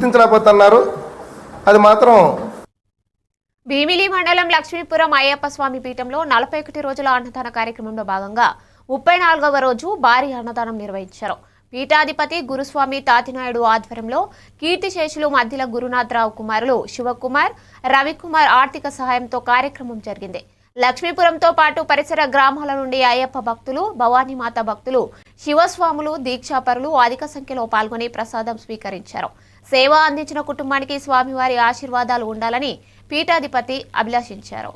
గుర్తించలేకపోతున్నారు. అది మాత్రం భీమిలి మండలం లక్ష్మీపురం అయ్యప్ప స్వామి పీఠంలో నలభై ఒకటి రోజుల అన్నదాన కార్యక్రమంలో భాగంగా ముప్పై నాలుగవ రోజు భారీ అన్నదానం నిర్వహించారు. పీఠాధిపతి గురుస్వామి తాతినాయుడు ఆధ్వర్యంలో కీర్తిశేషులు మధ్యల గురునాథరావు కుమారులు శివకుమార్ రవికుమార్ ఆర్థిక సహాయంతో కార్యక్రమం జరిగింది. లక్ష్మీపురంతో పాటు పరిసర గ్రామాల నుండి అయ్యప్ప భక్తులు భవానీమాత భక్తులు శివస్వాములు దీక్షాపరులు అధిక సంఖ్యలో పాల్గొని ప్రసాదం స్వీకరించారు. సేవ అందించిన కుటుంబానికి స్వామివారి ఆశీర్వాదాలు ఉండాలని పీఠాధిపతి అభిలాషించారు.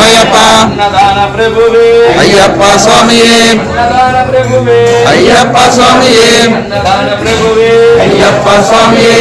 అన్నయ్యప్ప అయ్యప్ప స్వామియే. అయ్యప్ప స్వామియే. అయ్యప్ప స్వామియే.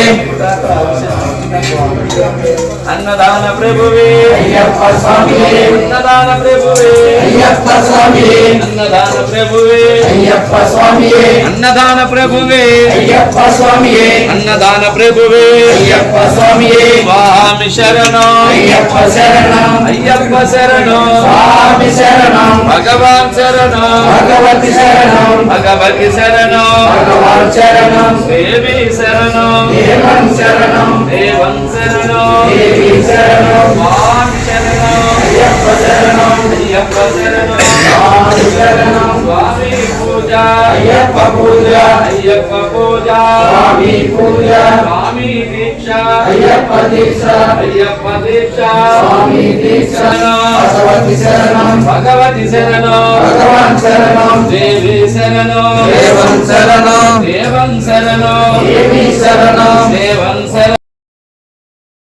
అన్నదాన ప్రభువే. అయ్యప్ప స్వామియే అన్నదాన ప్రభువే. అయ్యప్ప స్వామియే అన్నదాన ప్రభువే. అయ్యప్ప స్వామియే అన్నదాన ప్రభువే. అయ్యప్ప స్వామియే అన్నదాన ప్రభువే. అయ్యప్ప స్వామియే స్వామి శరణం. అయ్యప్ప శరణం. అయ్యప్ప శరణం. స్వామి శరణం. భగవాన్ శరణం. భగవతి శరణం. భగవతి శరణం. భగవాన్ శరణం. దేవి శరణం. దేవం శరణం. దేవం శరణం దేవి శరణం స్వామి శరణం అయ్యప్ప శరణం అయ్యప్ప శరణం స్వామి శరణం స్వామి పూజ అయ్యప్ప పూజ అయ్యప్ప పూజ స్వామి పూజ స్వామి దీక్ష అయ్యప్ప దీక్ష అయ్యప్ప దీక్ష స్వామి దీక్ష భగవతి శరణం భగవతి శరణం భగవాన్ శరణం దేవి శరణం దేవం శరణం దేవం శరణం దేవి శరణం దేవం శరణం